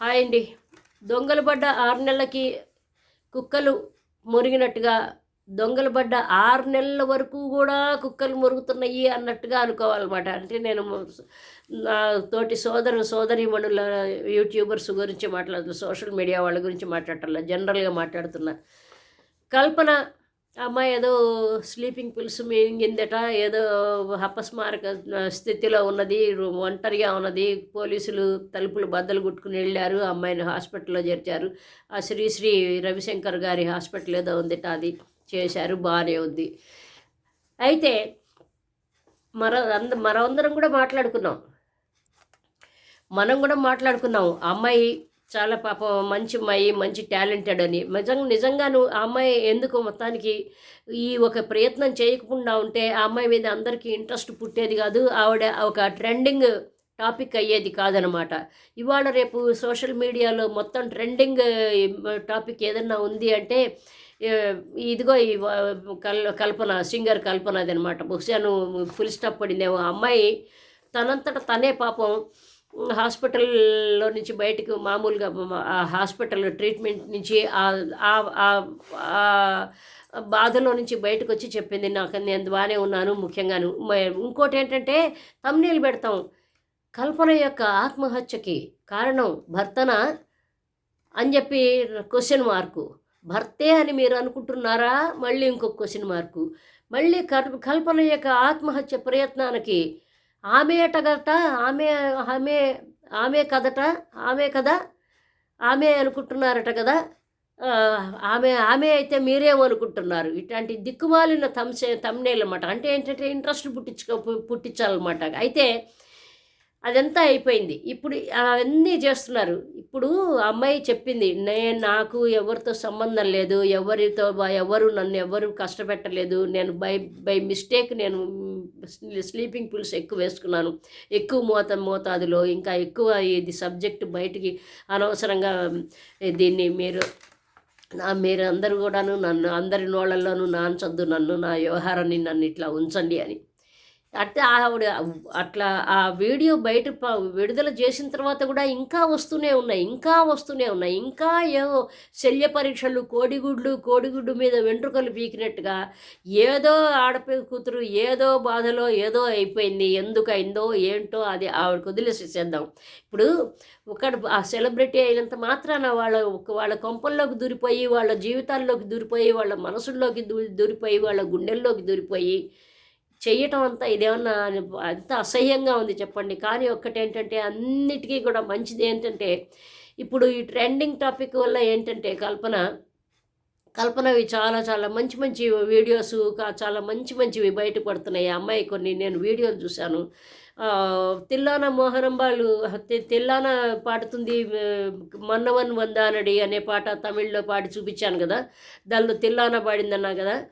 Hi అండి. దొంగలు పడ్డ ఆరు నెలలకి కుక్కలు మురిగినట్టుగా దొంగలు పడ్డ ఆరు నెలల వరకు కూడా కుక్కలు మురుగుతున్నాయి అన్నట్టుగా అనుకోవాలన్నమాట. అంటే నేను నా తోటి సోదరు సోదరిమణుల యూట్యూబర్స్ గురించి మాట్లాడుతున్నా సోషల్ మీడియా వాళ్ళ గురించి మాట్లాడటంలా జనరల్గా మాట్లాడుతున్నా. కల్పన అమ్మాయి ఏదో స్లీపింగ్ పిల్స్ మింగిందట ఏదో అపస్మారక స్థితిలో ఉన్నది ఒంటరిగా ఉన్నది. పోలీసులు తలుపులు బద్దలు కొట్టుకుని వెళ్ళారు. అమ్మాయిని హాస్పిటల్లో చేర్చారు. ఆ శ్రీశ్రీ రవిశంకర్ గారి హాస్పిటల్ ఏదో ఉందిట అది చేశారు. బాగానే ఉంది. అయితే మర అంద మనందరం కూడా మాట్లాడుకున్నాం. మనం కూడా మాట్లాడుకున్నాం. అమ్మాయి చాలా పాపం మంచి అమ్మాయి మంచి టాలెంటెడ్ అని. నిజంగా నిజంగాను ఆ అమ్మాయి ఎందుకు మొత్తానికి ఈ ఒక ప్రయత్నం చేయకుండా ఉంటే ఆ అమ్మాయి మీద అందరికీ ఇంట్రెస్ట్ పుట్టేది కాదు. ఆవిడ ఒక ట్రెండింగ్ టాపిక్ అయ్యేది కాదనమాట. ఇవాళ రేపు సోషల్ మీడియాలో మొత్తం ట్రెండింగ్ టాపిక్ ఏదన్నా ఉంది అంటే ఇదిగో ఈ కల్ కల్పన సింగర్ కల్పన అది అనమాట బహుశా నువ్వు ఫుల్ స్టాప్ పడిందేమో. అమ్మాయి తనంతట తనే పాపం హాస్పిటల్లో నుంచి బయటకు మామూలుగా ఆ హాస్పిటల్ ట్రీట్మెంట్ నుంచి ఆ- ఆ- బాధలో నుంచి బయటకు వచ్చి చెప్పింది నాకు. నేను బాగానే ఉన్నాను ముఖ్యంగాను. ఇంకోటి ఏంటంటే తమ్నీళ్ళు పెడతాం. కల్పన యొక్క ఆత్మహత్యకి కారణం భర్తన అని చెప్పి క్వశ్చన్ మార్కు భర్తే అని మీరు అనుకుంటున్నారా? మళ్ళీ ఇంకొక క్వశ్చన్ మార్కు మళ్ళీ కల్పన యొక్క ఆత్మహత్య ప్రయత్నానికి ఆమె అటగట ఆమె ఆమె ఆమె కదట ఆమె కదా ఆమె అనుకుంటున్నారట కదా ఆమె ఆమె అయితే మీరే అనుకుంటున్నారు. ఇట్లాంటి దిక్కుమాలిన తమ్సే తమ్నేలు అనమాట అంటే ఏంటంటే ఇంట్రెస్ట్ పుట్టించుకో పుట్టించాలన్నమాట. అయితే అదంతా అయిపోయింది. ఇప్పుడు అవన్నీ చేస్తున్నారు. ఇప్పుడు ఆ అమ్మాయి చెప్పింది నేను నాకు ఎవరితో సంబంధం లేదు ఎవరితో ఎవరు నన్ను ఎవరు కష్టపెట్టలేదు నేను బై బై మిస్టేక్ నేను స్లీపింగ్ పిల్స్ ఎక్కువ వేసుకున్నాను. ఎక్కువ మోత మోతాదులో ఇంకా ఎక్కువ ఇది సబ్జెక్ట్ బయటికి అనవసరంగా దీన్ని మీరు నా మీరు కూడాను నన్ను అందరి నోళ్ళల్లోనూ నాంచొద్దు నన్ను నా వ్యవహారాన్ని నన్ను ఇట్లా ఉంచండి అని. అంటే ఆవిడ అట్లా ఆ వీడియో బయట విడుదల చేసిన తర్వాత కూడా ఇంకా వస్తూనే ఉన్నాయి ఇంకా వస్తూనే ఉన్నాయి ఇంకా ఏవో శల్య పరీక్షలు కోడిగుడ్లు కోడిగుడ్డు మీద వెంట్రుకలు పీకినట్టుగా ఏదో ఆడపి కూతురు ఏదో బాధలో ఏదో అయిపోయింది ఎందుకు అయిందో ఏంటో అది ఆవిడకు వదిలేసేసేద్దాం. ఇప్పుడు ఒకడు ఆ సెలబ్రిటీ అయినంత మాత్రాన వాళ్ళ వాళ్ళ కొంపల్లోకి దూరిపోయి వాళ్ళ జీవితాల్లోకి దూరిపోయి వాళ్ళ మనసుల్లోకి దూ దూరిపోయి వాళ్ళ గుండెల్లోకి దూరిపోయి చేయటం అంతా ఇదేమన్నా అంత అసహ్యంగా ఉంది చెప్పండి. కానీ ఒక్కటేంటంటే అన్నిటికీ కూడా మంచిది ఏంటంటే ఇప్పుడు ఈ ట్రెండింగ్ టాపిక్ వల్ల ఏంటంటే కల్పన కల్పనవి చాలా చాలా మంచి మంచి వీడియోస్ చాలా మంచి మంచివి బయటపడుతున్నాయి ఆ అమ్మాయి కొన్ని నేను వీడియోలు చూశాను. తిల్లాన మోహనంబాలు తి- తిల్లాన పాడుతుంది మన్నవన్ వందానడి అనే పాట తమిళ్ళో పాడి చూపించాను కదా. దానిలో తిల్లాన పాడిందన్నా కదా.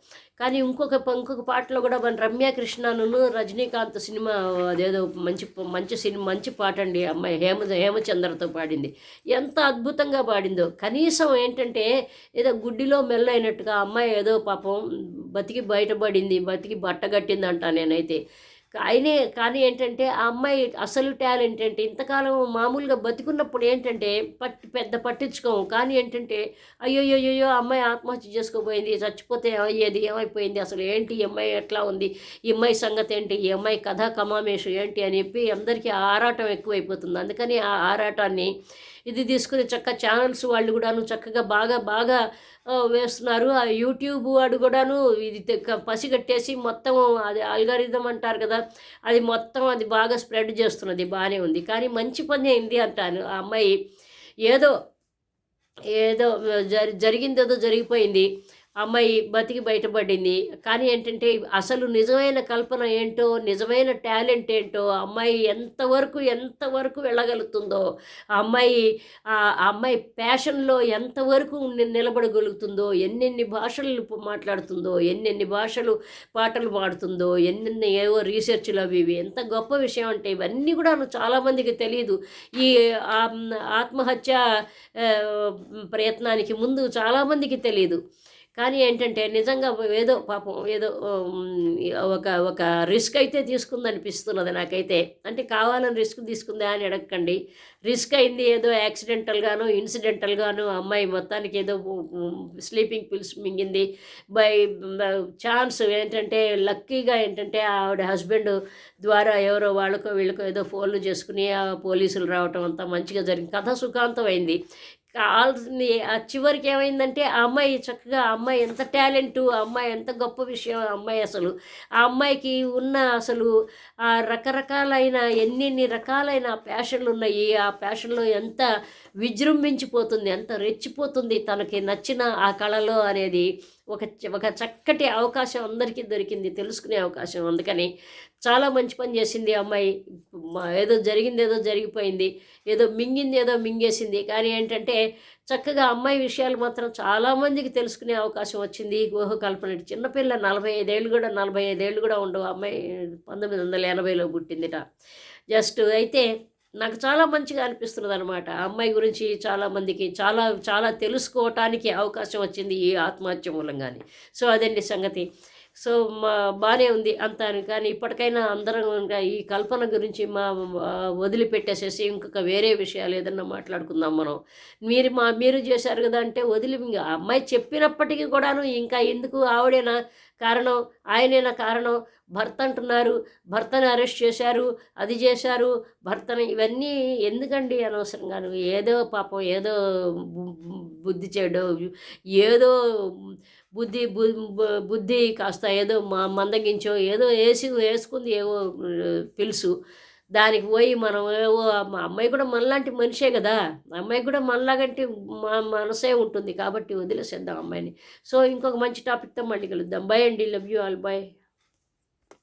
కానీ ఇంకొక ఇంకొక పాటలో కూడా మన రమ్య కృష్ణను రజనీకాంత్ సినిమా అదేదో మంచి మంచి సినిమా మంచి పాట అండి. అమ్మాయి హేమ హేమచంద్రతో పాడింది. ఎంత అద్భుతంగా పాడిందో. కనీసం ఏంటంటే ఏదో గుడ్డిలో మెల్లైనట్టుగా అమ్మాయి ఏదో పాపం బతికి బయటపడింది బతికి బట్టగట్టిందంట నేనైతే. అయినే కానీ ఏంటంటే ఆ అమ్మాయి అసలు టాలెంట్ అంటే ఇంతకాలం మామూలుగా బతికున్నప్పుడు ఏంటంటే పట్టి పెద్ద పట్టించుకోము. కానీ ఏంటంటే అయ్యో అయ్యో అమ్మాయి ఆత్మహత్య చేసుకోబోయింది చచ్చిపోతే అయ్యేది ఏమైపోయింది? అసలు ఏంటి? ఈ అమ్మాయి ఎట్లా ఉంది? ఈ అమ్మాయి సంగతి ఏంటి? ఈ అమ్మాయి కథ కమామేషు ఏంటి? అని చెప్పి అందరికీ ఆ ఆరాటం ఎక్కువైపోతుంది. అందుకని ఆ ఆరాటాన్ని ఇది తీసుకుని చక్క ఛానల్స్ వాళ్ళు కూడాను చక్కగా బాగా బాగా వేస్తున్నారు. ఆ యూట్యూబ్ వాడు కూడాను ఇది పసిగట్టేసి మొత్తం అది అల్గారిథం అంటారు కదా అది మొత్తం అది బాగా స్ప్రెడ్ చేస్తున్నది బాగానే ఉంది. కానీ మంచి పని అయింది అంటాను. ఆ అమ్మాయి ఏదో ఏదో జరి జరిగిందేదో జరిగిపోయింది. అమ్మాయి బతికి బయటపడింది. కానీ ఏంటంటే అసలు నిజమైన కల్పన ఏంటో నిజమైన టాలెంట్ ఏంటో అమ్మాయి ఎంతవరకు ఎంతవరకు వెళ్ళగలుగుతుందో ఆ అమ్మాయి ఆ అమ్మాయి ప్యాషన్లో ఎంతవరకు ని- నిలబడగలుగుతుందో ఎన్నెన్ని భాషలు మాట్లాడుతుందో ఎన్నెన్ని భాషలు పాటలు పాడుతుందో ఎన్నెన్ని ఏవో రీసెర్చ్లు అవి ఇవి. ఎంత గొప్ప విషయం అంటే ఇవన్నీ కూడా చాలామందికి తెలియదు ఈ ఆత్మహత్య ప్రయత్నానికి ముందు చాలామందికి తెలియదు కానీ ఏంటంటే నిజంగా ఏదో పాపం ఏదో ఒక ఒక రిస్క్ అయితే తీసుకుంది అనిపిస్తున్నది నాకైతే. అంటే కావాలని రిస్క్ తీసుకుందా అని అడగకండి. రిస్క్ అయింది ఏదో యాక్సిడెంటల్గాను ఇన్సిడెంటల్గాను అమ్మాయి మొత్తానికి ఏదో స్లీపింగ్ పిల్స్ మింగింది. బై ఛాన్స్ ఏంటంటే లక్కీగా ఏంటంటే ఆవిడ హస్బెండ్ ద్వారా ఎవరో వాళ్ళకో వీళ్ళకో ఏదో ఫోన్లు చేసుకుని ఆ పోలీసులు రావటం అంతా మంచిగా జరిగింది. కథ సుఖాంతం అయింది కావాల్సింది ఆ చివరికి ఏమైందంటే ఆ అమ్మాయి చక్కగా ఆ అమ్మాయి ఎంత టాలెంటు ఆ అమ్మాయి ఎంత గొప్ప విషయం ఆ అమ్మాయి అసలు. ఆ అమ్మాయికి ఉన్న అసలు ఆ రకరకాలైన ఎన్నెన్ని రకాలైన ప్యాషన్లు ఉన్నాయి ఆ ప్యాషన్లో ఎంత విజృంభించిపోతుంది ఎంత రెచ్చిపోతుంది తనకి నచ్చిన ఆ కళలో అనేది. ఒక ఒక చక్కటి అవకాశం అందరికీ దొరికింది తెలుసుకునే అవకాశం. అందుకని చాలా మంచి పని చేసింది అమ్మాయి. మా- ఏదో జరిగింది ఏదో జరిగిపోయింది. ఏదో మింగింది ఏదో మింగేసింది. కానీ ఏంటంటే చక్కగా అమ్మాయి విషయాలు మాత్రం చాలామందికి తెలుసుకునే అవకాశం వచ్చింది. ఊహ కల్పన చిన్నపిల్ల నలభై ఐదేళ్ళు కూడా నలభై ఐదేళ్ళు కూడా ఉండవు. ఆ అమ్మాయి పంతొమ్మిది వందల ఎనభైలో పుట్టిందిట. జస్ట్ అయితే నాకు చాలా మంచిగా అనిపిస్తున్నది అనమాట అమ్మాయి గురించి చాలామందికి చాలా చాలా తెలుసుకోవటానికి అవకాశం వచ్చింది ఈ ఆత్మహత్య మూలంగానే. సో అదండి సంగతి. సో మా బాగానే ఉంది అంతా కానీ ఇప్పటికైనా అందరం ఇంకా ఈ కల్పన గురించి మా వదిలిపెట్టేసేసి ఇంకొక వేరే విషయాలు ఏదన్నా మాట్లాడుకుందాం మనం. మీరు మా మీరు చేశారు కదా అంటే వదిలి ఇంకా అమ్మాయి చెప్పినప్పటికీ కూడాను ఇంకా ఎందుకు ఆవిడేనా కారణం ఆయనైన కారణం. భర్త అంటున్నారు భర్తను అరెస్ట్ చేశారు అది చేశారు భర్తను ఇవన్నీ ఎందుకండి అనవసరంగాను ఏదో పాపం ఏదో బుద్ధి చేయడం ఏదో బుద్ధి బుద్ధి కాస్త ఏదో మా మందగించో ఏదో వేసి వేసుకుంది ఏవో పిలుసు. దానికి పోయి మనం ఏవో మా అమ్మాయి కూడా మనలాంటి మనిషే కదా. అమ్మాయి కూడా మనలాగంటి మా మనసే ఉంటుంది కాబట్టి వదిలేసేద్దాం అమ్మాయిని. సో ఇంకొక మంచి టాపిక్తో మళ్ళీ కలుద్దాం. బై అండి. Love you all by